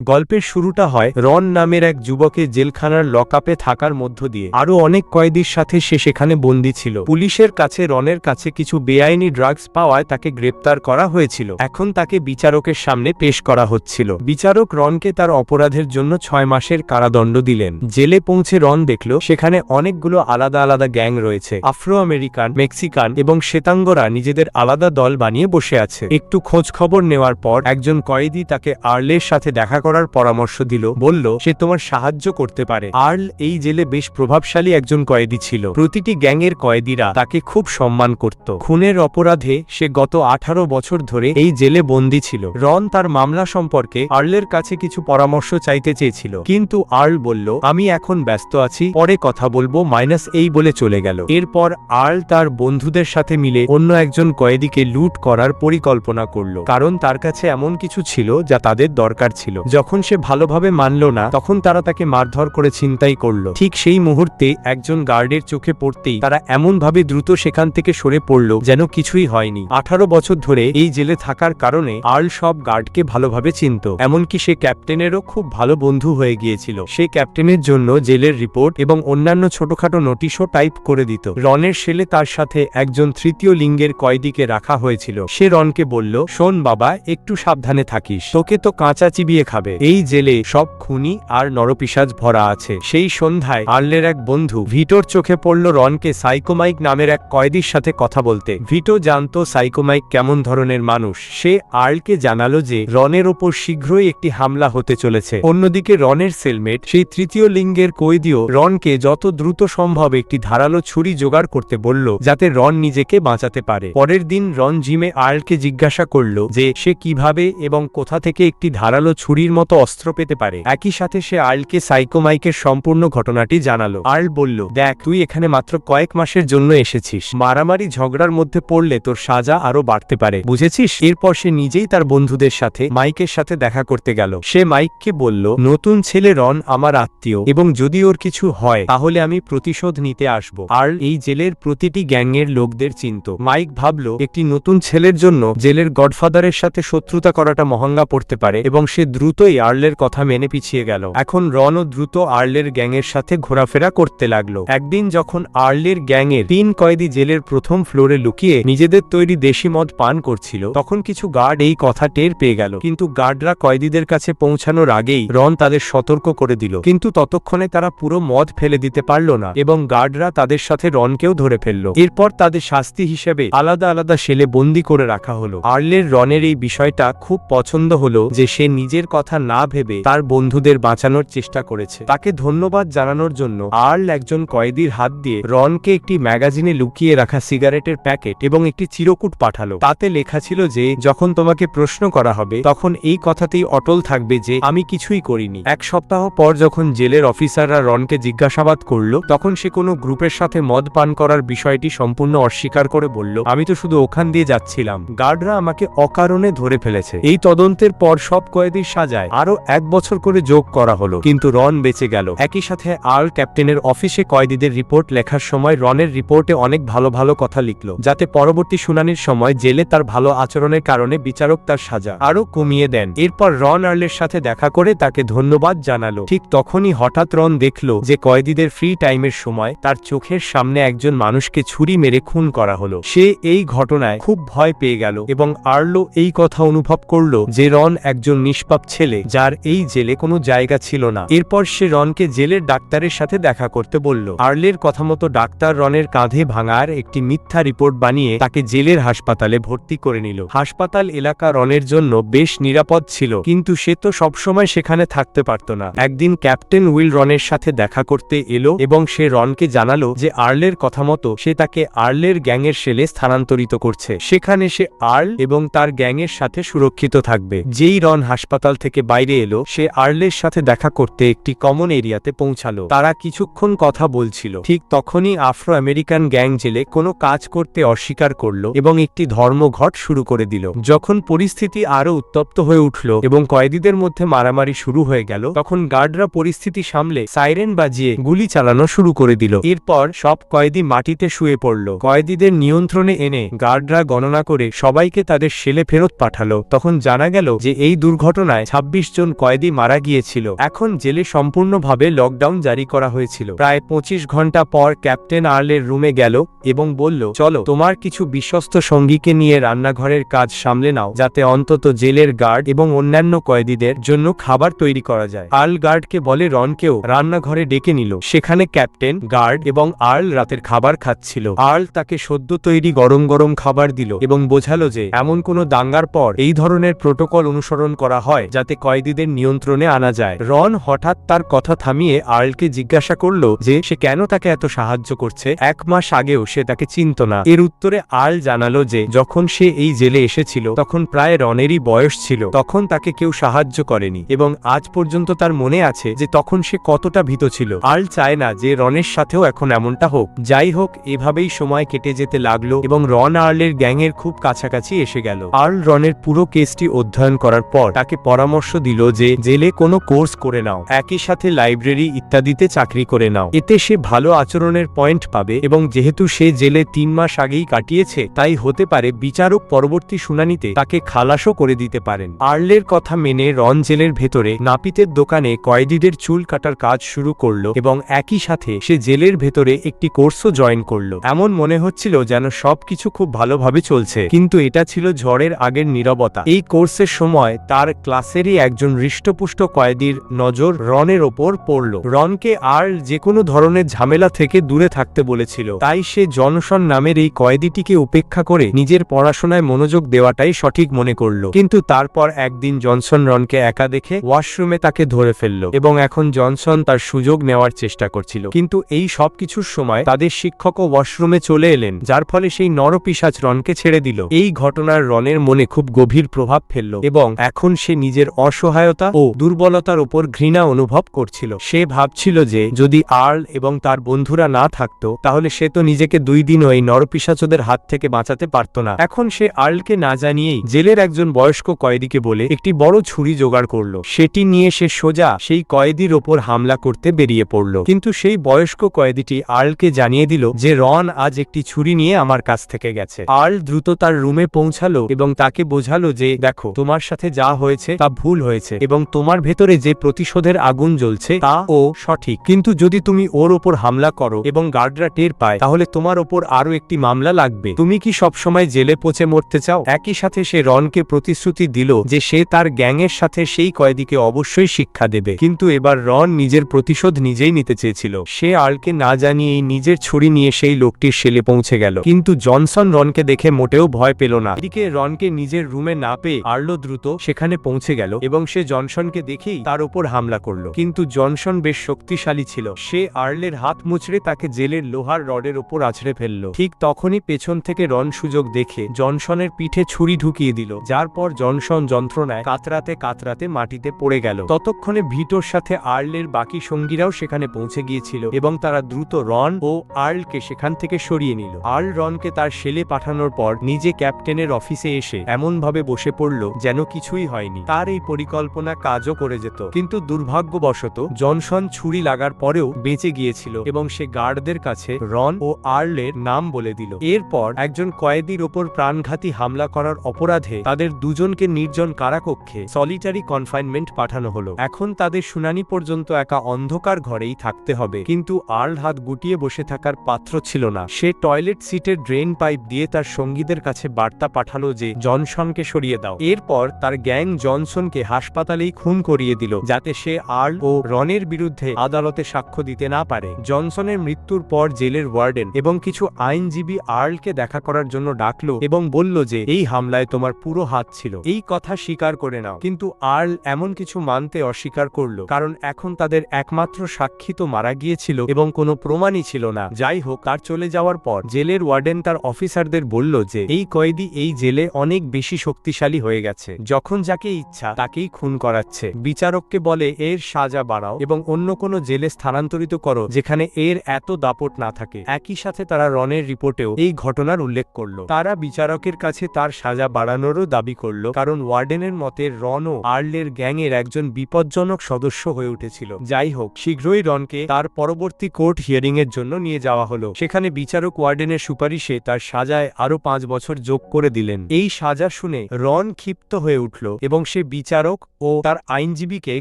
গল্পের শুরুটা হয় রন নামের এক যুবকের জেলখানার লকআপে থাকার মধ্য দিয়ে। আরও অনেক কয়েদির সাথে সে সেখানে বন্দী ছিল। পুলিশের কাছে রনের কাছে কিছু বেআইনি ড্রাগস পাওয়ায় তাকে গ্রেপ্তার করা হয়েছিল। এখন তাকে বিচারকের সামনে পেশ করা হচ্ছিল। বিচারক রনকে তার অপরাধের জন্য ছয় মাসের কারাদণ্ড দিলেন। জেলে পৌঁছে রন দেখল, সেখানে অনেকগুলো আলাদা আলাদা গ্যাং রয়েছে। আফ্রো আমেরিকান মেক্সিকান এবং শ্বেতাঙ্গরা নিজেদের আলাদা দল বানিয়ে বসে আছে। একটু খোঁজ খবর নেওয়ার পর একজন কয়েদি তাকে আর্লের সাথে দেখা করার পরামর্শ দিল, বলল, সে তোমার সাহায্য করতে পারে। আর্ল এই জেলে বেশ প্রভাবশালী একজন কয়েদি ছিল। প্রতিটি গ্যাংয়ের কয়েদিরা তাকে খুব সম্মান করত। খুনের অপরাধে সে গত আঠারো বছর ধরে এই জেলে বন্দী ছিল। রন তার মামলা সম্পর্কে আর্লের কাছে কিছু পরামর্শ চাইতে চেয়েছিল। কিন্তু আর্ল বলল, আমি এখন ব্যস্ত আছি, পরে কথা বলব মাইনাস এই বলে চলে গেল। এরপর আর্ল তার বন্ধুদের সাথে মিলে অন্য একজন কয়েদিকে লুট করার পরিকল্পনা করল। কারণ তার কাছে এমন কিছু ছিল যা তাদের দরকার ছিল। যখন সে ভালোভাবে মানল না, তখন তারা তাকে মারধর করে ছিনতাই করল। ঠিক সেই মুহূর্তে একজন গার্ডের চোখে পড়তেই তারা এমন ভাবে দ্রুত সেখান থেকে সরে পড়ল যেন কিছুই হয়নি। আঠারো বছর ধরে এই জেলে থাকার কারণে আর্ল সব গার্ডকে ভালোভাবে চিনত, এমনকি সে ক্যাপ্টেনেরও খুব ভালো বন্ধু হয়ে গিয়েছিল। সে ক্যাপ্টেনের জন্য জেলের রিপোর্ট এবং অন্যান্য ছোটখাটো নোটিশও টাইপ করে দিত। রনের সেলে তার সাথে একজন তৃতীয় লিঙ্গের কয়েদিকে রাখা হয়েছিল। সে রনকে বলল, শোন বাবা, একটু সাবধানে থাকিস। তোকে তো কাঁচা চিবিয়ে খাবে। এই জেলে সব খুনি আর নরপিসাজ ভরা আছে। সেই সন্ধ্যায় আর্লের এক বন্ধু ভিটোর চোখে পড়ল রনকে সাইকোমাইক নামের এক কয়েদির সাথে কথা বলতে। ভিটো জানতো সাইকোমাইক কেমন ধরনের মানুষ। সে আর্লকে জানালো যে রনের ওপর শীঘ্রই একটি হামলা হতে চলেছে। অন্যদিকে রনের সেলমেট, সেই তৃতীয় লিঙ্গের কয়েদিও রনকে যত দ্রুত সম্ভব একটি ধারালো ছুরি জোগাড় করতে বলল, যাতে রন নিজেকে বাঁচাতে পারে। পরের দিন রন জিমে আর্লকে জিজ্ঞাসা করল যে সে কীভাবে এবং কোথা থেকে একটি ধারালো ছুরির মতো অস্ত্র পেতে পারে। একই সাথে সে আর্লকে সাইকোমাইকের সম্পূর্ণ ঘটনাটি জানালো। আর্ল বলল, দেখ, তুই এখানে মাত্র কয়েক মাসের জন্য এসেছিস। মারামারি ঝগড়ার মধ্যে পড়লে তোর সাজা আরও বাড়তে পারে। বুঝেছিস? এরপর সে নিজেই তার বন্ধুদের সাথে, মাইকের সাথে দেখা করতে গেল। সে মাইককে বলল, নতুন ছেলে রন আমার আত্মীয়, এবং যদি ওর কিছু হয়, তাহলে আমি প্রতিশোধ নিতে আসব। আর এই জেলের প্রতিটি গ্যাংয়ের লোকদের চিন্ত। মাইক ভাবল, একটি নতুন ছেলের জন্য জেলের গডফাদারের সাথে শত্রুতা করাটা মহঙ্গা পড়তে পারে, এবং সে দ্রুতই আর্লের কথা মেনে পিছিয়ে গেল। এখন রনও দ্রুত আর্লের গ্যাংয়ের সাথে ঘোরাফেরা করতে লাগল। একদিন যখন আর্লের গ্যাংয়ের তিন কয়েদি জেলের প্রথম ফ্লোরে লুকিয়ে নিজেদের তৈরি দেশি মদ পান করছিল, তখন কিছু গার্ড এই কথা টের পেয়ে গেল। কিন্তু গার্ডরা কয়েদিদের কাছে পৌঁছানোর আগেই রন তাদের সতর্ক করে দিল। কিন্তু ততক্ষণে তারা পুরো মদ ফেলে দিতে পারল না এবং গার্ডরা তাদের সাথে রনকেও ধরে ফেলল। এরপর তাদের শাস্তি হিসেবে আলাদা আলাদা সেলে বন্দি করে রাখা হলো। আর্লের রনের এই বিষয়টা খুব পছন্দ হলো যে সে নিজের কথা না ভেবে তার বন্ধুদের বাঁচানোর চেষ্টা করেছে। তাকে ধন্যবাদ জানানোর জন্য আর্ল একজন কয়েদির হাত দিয়ে রনকে একটি ম্যাগাজিনে লুকিয়ে রাখা সিগারেটের প্যাকেট এবং একটি চিরকুট পাঠালো। তাতে লেখা ছিল যে, যখন তোমাকে প্রশ্ন করা হবে, তখন এই কথাতেই অটল থাকবে যে, আমি কিছুই করিনি। এক সপ্তাহ পর যখন জেলের অফিসাররা রনকে জিজ্ঞাসাবাদ করল, তখন সে কোনো গ্রুপের সাথে মদ পান করার বিষয়টি সম্পূর্ণ অস্বীকার করে বলল, আমি তো শুধু ওখান দিয়ে যাচ্ছিলাম। গার্ডরা আমাকে অকারণে ধরে ফেলেছে। এই তদন্তের পর সব কয়েদির সাজায় আরও এক বছর করে যোগ করা হলো, কিন্তু রন বেঁচে গেল। একই সাথে আর্ল ক্যাপ্টেনের অফিসে কয়েদিদের রিপোর্ট লেখার সময় রনের রিপোর্টে অনেক ভালো ভালো কথা লিখলো, যাতে পরবর্তী শুনানির সময় জেলে তার ভালো আচরণের কারণে বিচারক তার সাজা আরও কমিয়ে দেন। এরপর রন আর্লের সাথে দেখা করে তাকে ধন্যবাদ জানালো। ঠিক তখনই হঠাৎ রন দেখল যে কয়েদিদের ফ্রি টাইমের সময় তার চোখের সামনে একজন মানুষকে ছুরি মেরে খুন করা হলো। সে এই ঘটনায় খুব ভয় পেয়ে গেল এবং আর্লো এই কথা অনুভব করল যে রন একজন নিষ্পাপ ছেলে। যার এই জেলে কোনো জায়গা ছিল না। এরপর সে রনকে জেলের ডাক্তারের সাথে দেখা করতে বলল, আর্লের কথা মতো ডাক্তার রনের কাঁধে ভাঙার একটি মিথ্যা রিপোর্ট বানিয়ে তাকে জেলের হাসপাতালে ভর্তি করে নিল। হাসপাতাল এলাকা রনের জন্য বেশ নিরাপদ ছিল, কিন্তু সে তো সবসময় সেখানে থাকতে পারত না। একদিন ক্যাপ্টেন উইল রনের সাথে দেখা করতে এলো এবং সে রনকে জানালো যে আর্লের কথা মতো সে তাকে আর্লের গ্যাংয়ের সেলে স্থানান্তরিত করছে। সেখানে সে আর্ল এবং তার গ্যাংয়ের সাথে সুরক্ষিত থাকবে। যেই রন হাসপাতাল থেকে বাইরে এলো, সে আর্লের সাথে দেখা করতে একটি কমন এরিয়াতে পৌঁছালো। তারা কিছুক্ষণ কথা বলছিল। ঠিক তখনই আফ্রো আমেরিকান গ্যাং জেলে কোনো কাজ করতে অস্বীকার করল এবং একটি ধর্মঘট শুরু করে দিল। যখন পরিস্থিতি আরও উত্তপ্ত হয়ে উঠল এবং কয়েদিদের মধ্যে মারামারি শুরু হয়ে গেল, তখন গার্ডরা পরিস্থিতি সামলে সাইরেন বাজিয়ে গুলি চালানো শুরু করে দিল। এরপর সব কয়েদি মাটিতে শুয়ে পড়ল। কয়েদিদের নিয়ন্ত্রণে এনে গার্ডরা গণনা করে সবাইকে তাদের সেলে ফেরত পাঠালো। তখন জানা গেল যে এই দুর্ঘটনায় ছাব্বিশ জন কয়েদি মারা গিয়েছিল। এখন জেলে সম্পূর্ণভাবে লকডাউন জারি করা হয়েছিল। প্রায় পঁচিশ ঘণ্টা পর ক্যাপ্টেন আর্লের রুমে গেল এবং বলল, চলো, তোমার কিছু বিশ্বস্ত সঙ্গীকে নিয়ে রান্নাঘরের কাজ সামলে নাও, যাতে অন্তত জেলের গার্ড এবং অন্যান্য কয়েদিদের জন্য খাবার তৈরি করা যায়। আর্ল গার্ডকে বলে, রনকেও রান্নাঘরে ডেকে নিল। সেখানে ক্যাপ্টেন, গার্ড এবং আর্ল রাতের খাবার খাচ্ছিল। আর্ল তাকে সদ্য তৈরি গরম গরম খাবার দিল এবং বোঝালো যে, এমন কোনো দাঙ্গার পর এই ধরনের প্রোটোকল অনুসরণ করা হয়, যাতে কয়েদিদের নিয়ন্ত্রণে আনা যায়। রন হঠাৎ তার কথা থামিয়ে আর্লকে জিজ্ঞাসা করল যে সে কেন তাকে এত সাহায্য করছে? এক মাস আগেও সে তাকে চিনত না। এর উত্তরে আর্ল জানালো যে যখন সে এই জেলে এসেছিল, তখন প্রায় রনেরই বয়স ছিল। তখন তাকে কেউ সাহায্য করেনি এবং আজ পর্যন্ত তার মনে আছে যে তখন সে কতটা ভীত ছিল। আর্ল চায় না যে রনের সাথেও এখন এমনটা হোক। যাই হোক, এভাবেই সময় কেটে যেতে লাগল এবং রন আর্লের গ্যাংয়ের খুব কাছাকাছি এসে গেল। আর্ল রনের পুরো কেসটি অধ্যয়ন করার পর তাকে পরামর্শ দিল যে, জেলে কোনো কোর্স করে নাও, একই সাথে লাইব্রেরি ইত্যাদিতে চাকরি করে নাও। এতে সে ভালো আচরণের পয়েন্ট পাবে এবং যেহেতু সে জেলে তিন মাস আগেই কাটিয়েছে, তাই হতে পারে বিচারক পরবর্তী শুনানিতে তাকে খালাসও করে দিতে পারেন। আর্লের কথা মেনে রন জেলের ভেতরে নাপিতের দোকানে কয়েদিদের চুল কাটার কাজ শুরু করল এবং একই সাথে সে জেলের ভেতরে একটি কোর্সও জয়েন করল। এমন মনে হচ্ছিল যেন সবকিছু খুব ভালোভাবে চলছে, কিন্তু এটা ছিল ঝড়ের আগের নীরবতা। এই কোর্সের সময় তার ক্লাসেরই একজন হৃষ্টপুষ্ট কয়েদির নজর রনের ওপর পড়ল। রনকে আর যে কোনো ধরনের ঝামেলা থেকে দূরে থাকতে বলেছিল। তাই সে জনসন নামের এই কয়েদিটিকে উপেক্ষা করে নিজের পড়াশোনায় মনোযোগ দেওয়াটাই সঠিক মনে করল। কিন্তু তারপর একদিন জনসন রনকে একা দেখে ওয়াশরুমে তাকে ধরে ফেলল এবং এখন জনসন তার সুযোগ নেওয়ার চেষ্টা করছিল। কিন্তু এই সব কিছুর সময় তাদের শিক্ষকও ওয়াশরুমে চলে এলেন, যার ফলে সেই নরপিসাচ রনকে ছেড়ে দিল। এই ঘটনার রনের মনে খুব গভীর প্রভাব ফেলল এবং এখন সে নিজের অসহায়তা ও দুর্বলতার উপর ঘৃণা অনুভব করছিল। সে ভাবছিল যে, যদি আর্ল এবং তার বন্ধুরা না থাকতো, তাহলে সে তো নিজেকে দুই দিনও এই নরপিসাচদের হাত থেকে বাঁচাতে পারত না। এখন সে আর্লকে না জানিয়েই জেলের একজন বয়স্ক কয়েদিকে বলে একটি বড় ছুরি জোগাড় করল। সেটি নিয়ে সে সোজা সেই কয়েদির ওপর হামলা করতে বেরিয়ে পড়ল। কিন্তু সেই বয়স্ক কয়েদিটি আর্লকে জানিয়ে দিল যে, রন আজ একটি ছুরি নিয়ে আমার কাছ থেকে গেছে। আর্ল দ্রুত তার রুমে পৌঁছালো এবং তাকে বোঝালো যে, দেখো, তোমার সাথে যা হয়েছে তা ভুল হয়েছে এবং তোমার ভেতরে যে প্রতিশোধের আগুন জ্বলছে তা ও সঠিক। কিন্তু যদি তুমি ওর ওপর হামলা করো এবং গার্ডরা টের পায়, তাহলে তোমার ওপর আরও একটি মামলা লাগবে। তুমি কি সবসময় জেলে পচে মরতে চাও? একই সাথে সে রনকে প্রতিশ্রুতি দিল যে সে তার গ্যাংয়ের সাথে সেই কয়েদিকে অবশ্যই শিক্ষা দেবে। কিন্তু এবার রন নিজের প্রতিশোধ নিজেই নিতে চেয়েছিল। সে আলকে না জানিয়েই নিজের ছুরি নিয়ে সেই লোকটির সেলে পৌঁছে গেল। কিন্তু জনসন রনকে দেখে মোটেও ভয় পেল না। এদিকে রনকে নিজের রুমে না পেয়ে আর্লো দ্রুত সেখানে পৌঁছে গেল। এবং সে জনসনকে দেখেই তার উপর হামলা করল। কিন্তু জনসন বেশ শক্তিশালী ছিল। সে আর্লের হাত মুচড়ে তাকে জেলের লোহার রডের উপর আছড়ে ফেলল। ঠিক তখনই পেছন থেকে রন সুযোগ দেখে জনসনের পিঠে ছুরি ঢুকিয়ে দিল, যার পর জনসন যন্ত্রণায় কাতরাতে কাতরাতে মাটিতে পড়ে গেল। ততক্ষণে ভিটোর সাথে আর্লের বাকি সঙ্গীরাও সেখানে পৌঁছে গিয়েছিল এবং তারা দ্রুত রন ও আর্লকে সেখান থেকে সরিয়ে নিল। আর্ল রনকে তার সেলে পাঠানোর পর নিজে ক্যাপ্টেনের অফিসে এসে এমনভাবে বসে পড়ল যেন কিছুই হয়নি। তার এই পরিকল্পনা কাজও করে যেত। কিন্তু দুর্ভাগ্যবশত, জনসন ছুরি লাগার পরেও বেঁচে গিয়েছিল এবং সে গার্ডদের কাছে রন ও আর্লের নাম বলে দিল। এরপর একজন কয়েদির ওপর প্রাণঘাতী হামলা করার অপরাধে তাদের দুজনকে নির্জন কারাকক্ষে সলিটারি কনফাইনমেন্ট পাঠানো হলো। এখন তাদের শুনানি পর্যন্ত একা অন্ধকার ঘরেই থাকতে হবে। কিন্তু আর্ল হাত গুটিয়ে বসে থাকার পাত্র ছিল না। সে টয়লেট সিটের ড্রেন পাইপ দিয়ে তার সঙ্গীদের কাছে বার্তা পাঠালো যে, জনসনকে সরিয়ে দাও। এরপর তার গ্যাং জনসনকে হাসপাতালেই খুন করিয়ে দিল যাতে সে আর্ল ও রনের বিরুদ্ধে আদালতে সাক্ষ্য দিতে না পারে। জনসনের মৃত্যুর পর জেলের ওয়ার্ডেন এবং কিছু আইনজীবী আর্লকে দেখা করার জন্য ডাকলো এবং বলল যে, এই হামলায় তোমার পুরো হাত ছিল। এই কথা স্বীকার করে নাও। কিন্তু আর্ল এমন কিছু মানতে অস্বীকার করল, কারণ এখন তাদের একমাত্র সাক্ষী তো মারা গিয়েছিল এবং কোনো প্রমাণই ছিল না। যাই হোক, তার চলে যাওয়ার পর জেলের ওয়ার্ডেন তার অফিসারদের বলল যে, এই কয়েদি এই জেলে অনেক বেশি শক্তিশালী হয়ে গেছে। যখন যাকে ইচ্ছা তাকেই খুন করাচ্ছে। বিচারককে বলে, এর সাজা বাড়াও এবং অন্য কোনো জেলে স্থানান্তরিত করো, যেখানে এর এত দাপট না থাকে। একই সাথে তারা রনের রিপোর্টেও এই ঘটনার উল্লেখ করল। তারা বিচারকের কাছে তার সাজা বাড়ানোরও দাবি করল, কারণ ওয়ার্ডেনের মতে রন ও আর্লের গ্যাংয়ের একজন বিপজ্জনক সদস্য হয়ে উঠেছিল। যাই হোক, শীঘ্রই রনকে তার পরবর্তী কোর্ট হিয়ারিং এর জন্য নিয়ে যাওয়া হলো। সেখানে বিচারক ওয়ার্ডেনের সুপারিশে তার সাজায় আরও পাঁচ বছর যোগ করে দিলেন। এই সাজা শুনে রন ক্ষিপ্ত হয়ে উঠল এবং সে বিচার বিচারক ও তার আইনজীবীকে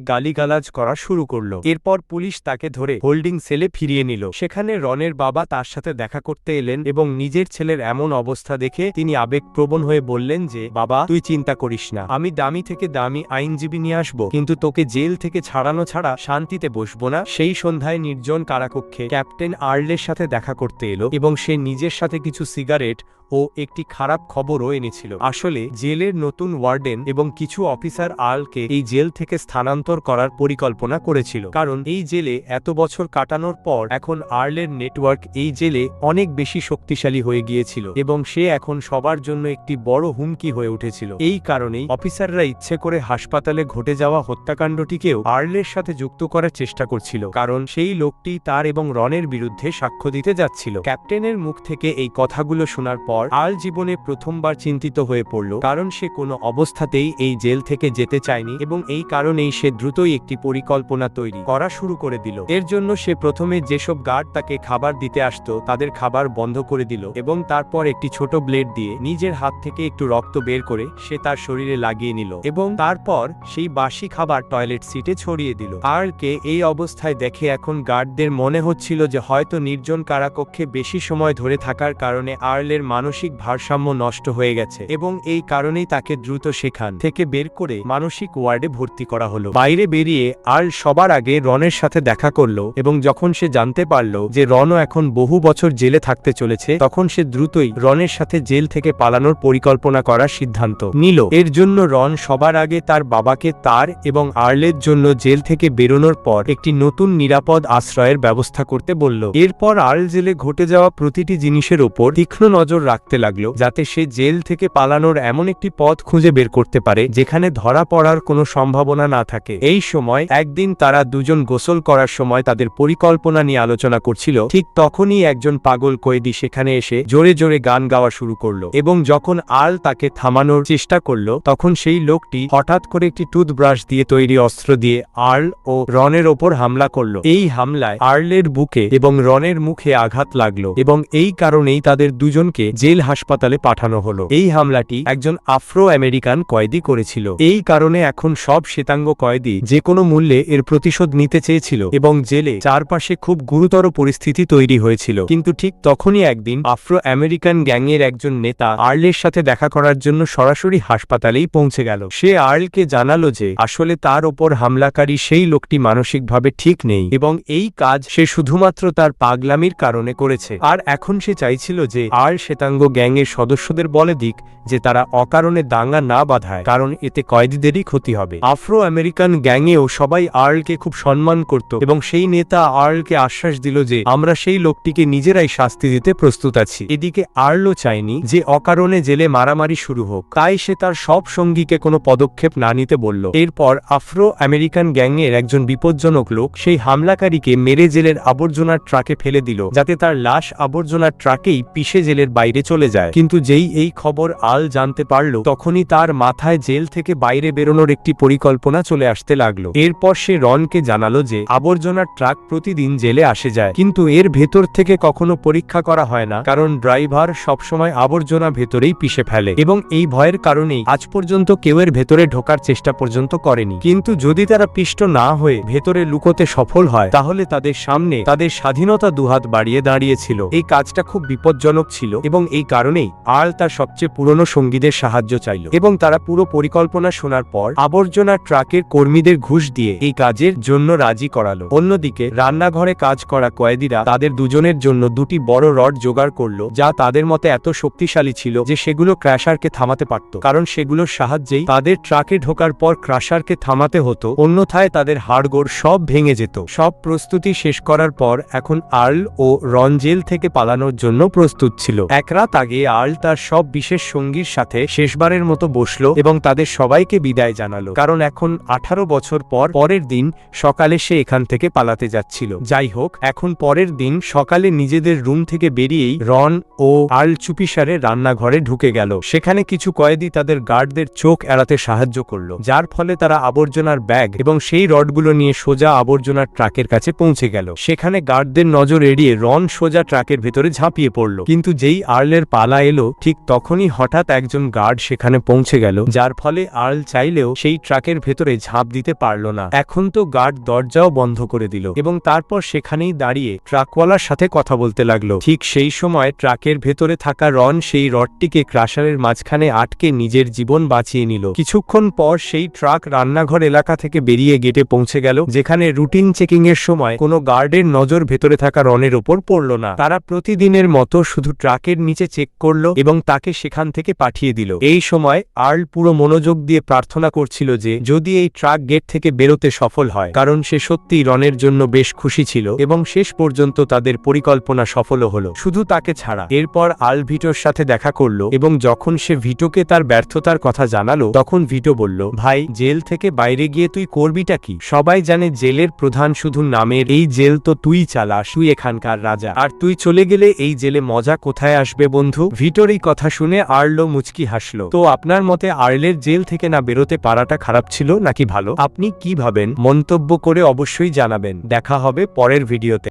গালিগালাজ করা শুরু করল। এরপর পুলিশ তাকে ধরে হোল্ডিং সেলে ফিরিয়ে নিল। সেখানে রনের বাবা তার সাথে দেখা করতে এলেন এবং নিজের ছেলের এমন অবস্থা দেখে তিনি আবেগপ্রবণ হয়ে বললেন যে, বাবা, তুই চিন্তা করিস না। আমি দামি থেকে দামি আইনজীবী নিয়ে আসব, কিন্তু তোকে জেল থেকে ছাড়ানো ছাড়া শান্তিতে বসবো না। সেই সন্ধ্যায় নির্জন কারাকক্ষে ক্যাপ্টেন আর্লের সাথে দেখা করতে এলো এবং সে নিজের সাথে কিছু সিগারেট ও একটি খারাপ খবরও এনেছিল। আসলে, জেলের নতুন ওয়ার্ডেন এবং কিছু অফিসার আলকে এই জেল থেকে স্থানান্তর করার পরিকল্পনা করেছিল। কারণ, এই জেলে এত বছর কাটানোর পর এখন আর্লের নেটওয়ার্ক এই জেলে অনেক বেশি শক্তিশালী হয়ে গিয়েছিল এবং সে এখন সবার জন্য একটি বড় হুমকি হয়ে উঠেছিল। এই কারণেই অফিসাররা ইচ্ছে করে হাসপাতালে ঘটে যাওয়া হত্যাকাণ্ডটিকেও আর্লের সাথে যুক্ত করার চেষ্টা করছিল। কারণ, সেই লোকটি তার এবং রনের বিরুদ্ধে সাক্ষ্য দিতে যাচ্ছিল। ক্যাপ্টেনের মুখ থেকে এই কথাগুলো শোনার পর আল জীবনে প্রথমবার চিন্তিত হয়ে পড়ল, কারণ সে কোনো অবস্থাতেই এই জেল থেকে যেতে চায়নি এবং এই কারণেই সে দ্রুতই একটি পরিকল্পনা তৈরি করা শুরু করে দিল। এর জন্য সে প্রথমে যেসব গার্ড তাকে খাবার দিতে আসতো, তাদের খাবার বন্ধ করে দিল এবং তারপর একটি ছোট ব্লেড দিয়ে নিজের হাত থেকে একটু রক্ত বের করে সে তার শরীরে লাগিয়ে নিল এবং তারপর সেই বাসি খাবার টয়লেট সিটে ছড়িয়ে দিল। আর্লকে এই অবস্থায় দেখে এখন গার্ডদের মনে হচ্ছিল যে হয়তো নির্জন কারাকক্ষে বেশি সময় ধরে থাকার কারণে আর্লের মানসিক ভারসাম্য নষ্ট হয়ে গেছে এবং এই কারণেই তাকে দ্রুত সেখান থেকে বের করে মানসিক ওয়ার্ডে ভর্তি করা হলো। বাইরে বেরিয়ে আর্ল সবার আগে রনের সাথে দেখা করল এবং যখন সে জানতে পারল যে রনও এখন বহু বছর জেলে থাকতে চলেছে, তখন সে দ্রুতই রনের সাথে জেল থেকে পালানোর পরিকল্পনা করার সিদ্ধান্ত নিল। এর জন্য রন সবার আগে তার বাবাকে তার এবং আর্লের জন্য জেল থেকে বেরোনোর পর একটি নতুন নিরাপদ আশ্রয়ের ব্যবস্থা করতে বলল। এরপর আর্ল জেলে ঘটে যাওয়া প্রতিটি জিনিসের ওপর তীক্ষ্ণ নজর রাখতে লাগল, যাতে সে জেল থেকে পালানোর এমন একটি পথ খুঁজে বের করতে পারে, যেখানে ধরা পড়ার কোনো সম্ভাবনা না থাকে। এই সময়, একদিন তারা দুজন গোসল করার সময় তাদের পরিকল্পনা নিয়ে আলোচনা করছিল। ঠিক তখনই একজন পাগল কয়েদি সেখানে এসে জোরে জোরে গান গাওয়া শুরু করল এবং যখন আল তাকে থামানোর চেষ্টা করল, তখন সেই লোকটি হঠাৎ করে একটি টুথব্রাশ দিয়ে তৈরি অস্ত্র দিয়ে আর্ল ও রনের ওপর হামলা করল। এই হামলায় আর্লের বুকে এবং রনের মুখে আঘাত লাগল এবং এই কারণেই তাদের দুজনকে জেল হাসপাতালে পাঠানো হলো। এই হামলাটি একজন আফ্রো আমেরিকান কয়েদি করেছিল। এই কারণে এখন সব শ্বেতাঙ্গ কয়েদি যে কোনো মূল্যে এর প্রতিশোধ নিতে চেয়েছিল এবং জেলে চারপাশে খুব গুরুতর পরিস্থিতি তৈরি হয়েছিল। কিন্তু ঠিক তখনই একদিন আফ্রো আমেরিকান গ্যাংয়ের একজন নেতা আর্লের সাথে দেখা করার জন্য সরাসরি হাসপাতালেই পৌঁছে গেল। সে আর্লকে জানালো যে আসলে তার ওপর হামলাকারী সেই লোকটি মানসিকভাবে ঠিক নেই এবং এই কাজ সে শুধুমাত্র তার পাগলামির কারণে করেছে। আর এখন সে চাইছিল যে আর শ্বেতাঙ্গ গ্যাংয়ের সদস্যদের বলে দিক যে তারা অকারণে দাঙ্গা না বাঁধায়, কারণ এতে কয়েদিদেরই ক্ষতি হবে। আফ্রো আমেরিকান গ্যাংয়েও সবাই আর্লকে খুব সম্মান করত এবং সেই নেতা আর্লকে আশ্বাস দিল যে আমরা সেই লোকটিকে নিজেরাই শাস্তি দিতে প্রস্তুত আছি। এদিকে আর্লও চায়নি যে অকারণে জেলে মারামারি শুরু হোক। তাই সে তার সব সঙ্গীকে কোনো পদক্ষেপ না নিতে বলল। এরপর আফ্রো আমেরিকান গ্যাংয়ের একজন বিপজ্জনক লোক সেই হামলাকারীকে মেরে জেলের আবর্জনার ট্রাকে ফেলে দিল, যাতে তার লাশ আবর্জনার ট্রাকেই পিষে জেলের বাইরে চলে যায়। কিন্তু যেই এই খবর আল জানতে পারল, তখনই তার মাথায় জেল থেকে বাইরে বেরোনোর একটি পরিকল্পনা চলে আসতে লাগল। এরপর সে রনকে জানালো যে আবর্জনার ট্রাক প্রতিদিন জেলে আসে যায়। কিন্তু এর ভেতর থেকে কখনো পরীক্ষা করা হয় না, কারণ ড্রাইভার সবসময় আবর্জনা ভেতরেই পিষে ফেলে। এবং এই ভয়ের কারণেই আজ পর্যন্ত কেউ এর ভেতরে ঢোকার চেষ্টা পর্যন্ত করেনি। কিন্তু যদি তারা পিষ্ট না হয়ে ভেতরে লুকোতে সফল হয়, তাহলে তাদের সামনে তাদের স্বাধীনতা দুহাত বাড়িয়ে দাঁড়িয়েছিল। এই কাজটা খুব বিপজ্জনক ছিল এবং এই কারণেই আল তার সবচেয়ে পুরনো সঙ্গীদের সাহায্য চাইল এবং তারা পুরো পরিকল্পনা শোনার পর আবর্জনা ট্রাকের কর্মীদের ঘুষ দিয়ে এই কাজের জন্য রাজি করালো। অন্যদিকে রান্নাঘরে কাজ করা কয়েদিরা তাদের দুজনের জন্য দুটি বড় রড জোগাড় করল যা তাদের মতে এত শক্তিশালী ছিল যে সেগুলো ক্র্যাশারকে থামাতে পারত, কারণ সেগুলোর সাহায্যেই তাদের ট্রাকে ঢোকার পর ক্রাশারকে থামাতে হতো, অন্যথায় তাদের হাড়গোড় সব ভেঙে যেত। সব প্রস্তুতি শেষ করার পর এখন আর্ল ও রন থেকে পালানোর জন্য প্রস্তুত ছিল। এক রাত আগে আর্ল তার সব বিশেষ সঙ্গীর সাথে শেষবারের মতো বসল এবং তাদের সবাইকে বিদায় জানালো। কারণ এখন আঠারো বছর পর পরের দিন সকালে সে এখান থেকে পালাতে যাচ্ছিল। যাই হোক, এখন পরের দিন সকালে নিজেদের রুম থেকে বেরিয়েই রন ও আর্ল চুপিসারে রান্নাঘরে ঢুকে গেল। সেখানে কিছু কয়েদি তাদের গার্ডদের চোখ এড়াতে সাহায্য করল, যার ফলে তারা আবর্জনার ব্যাগ এবং সেই রডগুলো নিয়ে সোজা আবর্জনার ট্রাকের কাছে পৌঁছে গেল। সেখানে গার্ডদের নজর এড়িয়ে রন সোজা ট্রাকের ভেতরে ঝাঁপিয়ে পড়ল। কিন্তু যেই আর্লের পালা এলো, ঠিক তখনই হঠাৎ একজন গার্ড সেখানে পৌঁছে গেল, যার ফলে আর্ল চাইলেও সেই ট্রাকের ভেতরে ঝাঁপ দিতে পারল না। এখন তো গার্ড দরজাও বন্ধ করে দিল এবং তারপর সেখানেই দাঁড়িয়ে ট্রাকওয়ালার সাথে কথা বলতে লাগল। ঠিক সেই সময় ট্রাকের ভেতরে থাকা রন সেই রডটিকে ক্রাশারের মাঝখানে আটকে নিজের জীবন বাঁচিয়ে নিল। কিছুক্ষণ পর সেই ট্রাক রান্নাঘর এলাকা থেকে বেরিয়ে গেটে পৌঁছে গেল, যেখানে রুটিন চেকিং এর সময় কোনো গার্ডের নজর ভেতরে থাকা রনের ওপর পড়ল না। তারা প্রতিদিনের মতো শুধু ট্রাকের নিচে চেক করল এবং তাকে সেখান থেকে পাঠিয়ে দিল। এই সময় আর্ল পুরো মনোযোগ দিয়ে প্রার্থনা করছিল যে, যদি এই ট্রাক গেট থেকে বেরোতে সফল হয়, কারণ সে সত্যিই রনের জন্য বেশ খুশি ছিল এবং শেষ পর্যন্ত তাদের পরিকল্পনা সফলও হলো। শুধু তাকে ছাড়া। এরপর আল ভিটোর সাথে দেখা করল এবং যখন সে ভিটোকে তার ব্যর্থতার কথা জানালো, তখন ভিটো বলল, ভাই, জেল থেকে বাইরে গিয়ে তুই করবিটা কি? সবাই জানে জেলের প্রধান শুধু নামের, এই জেল তো তুই চালাস, তুই এখানকার রাজা। আর তুই চলে গেলে এই জেলে মজা কোথায় আসবে বন্ধু। ভিটোর এই কথা শুনে আর্লো মুচকি হাসলো। তো আপনার মতে আর্লের জেল থেকে না বেরোতে পারাটা খারাপ ছিল নাকি ভালো? আপনি কি ভাবেন? মন্তব্য করে অবশ্যই জানাবেন। দেখা হবে পরের ভিডিওতে।